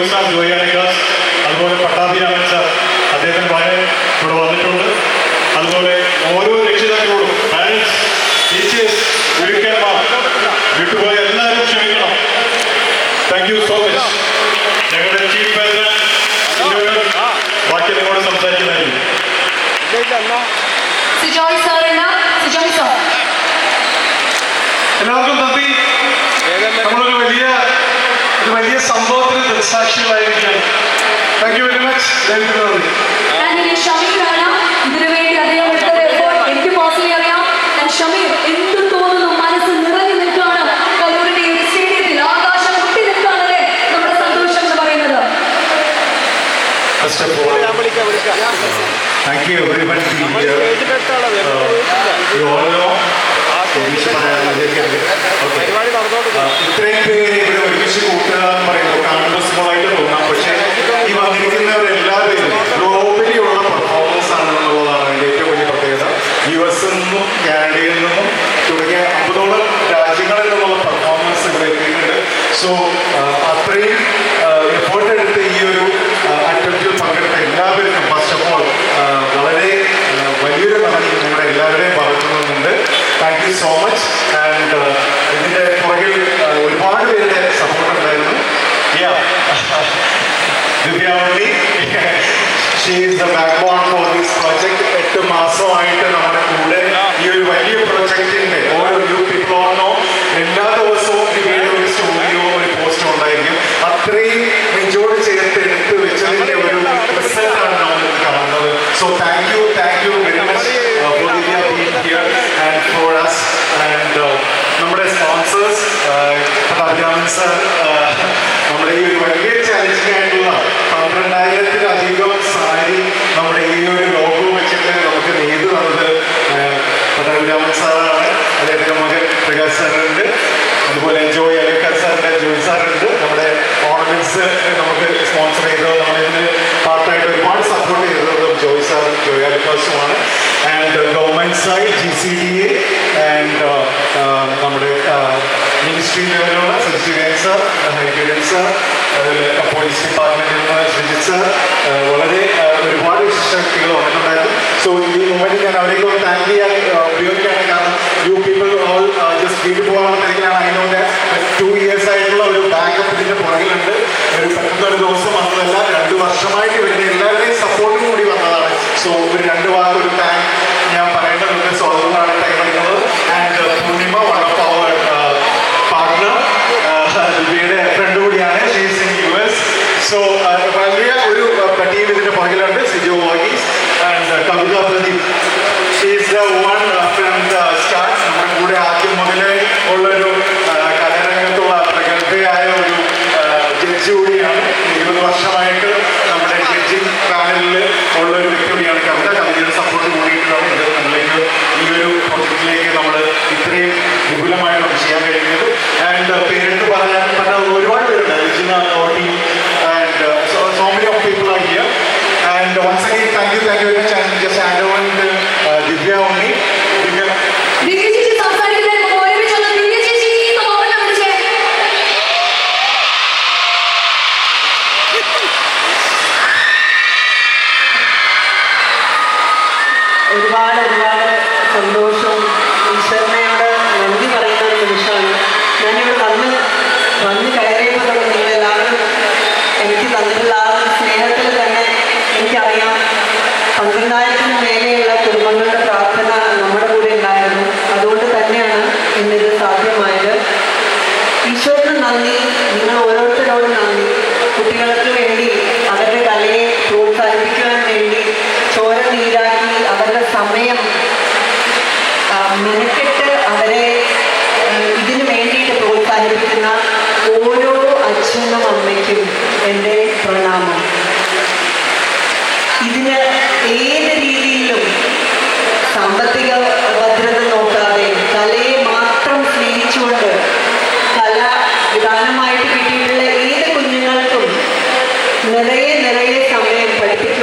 Boys up, do gotta? Thank you very much ഓരോ okay ഇത്രയും പേര് സാറുണ്ട് അതുപോലെ ജോയ് അലക്കർ സാറിന്റെ ജോയ് സാറുണ്ട്. നമ്മുടെ ഓർണമെന്റ്സ് നമുക്ക് സ്പോൺസർ ചെയ്തത് നമ്മളിതിന് പാർട്ടായിട്ട് ഒരുപാട് സപ്പോർട്ട് ചെയ്തത് ജോയ് സാറും Joy അലക്കാസുമാണ് and government side G C D A and നമ്മുടെ മിനിസ്ട്രി ലെവലുള്ള സച്ചിവേൻ സാർ ഹരികരൻ സാർ അതുപോലെ പോലീസ് ഡിപ്പാർട്ട്മെന്റിൽ ശ്രീജിത് സാർ വളരെ uh, ഒരുപാട് ശക്തികൾ വന്നിട്ടുണ്ടായിരുന്നു. സോ ഈ മൂമെന്റ് ഞാൻ അവരെയൊക്കെ താങ്ക് ചെയ്യാൻ uh, ഉപയോഗിക്കാൻ ചെയ്തു പോകാനുള്ള തിരക്കിലാണ് അതിനോട് ടു ഇയേഴ്സ് ആയിട്ടുള്ള ഒരു ബാക്കപ്പ് ഇതിന്റെ പുറകിലുണ്ട്. ഒരു പെട്ടെന്നൊരു ദിവസം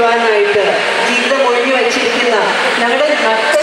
ചെയ്യുവാനായിട്ട് ജീവിതം ഒഴിഞ്ഞു വച്ചിരിക്കുന്ന ഞങ്ങളുടെ നഷ്ട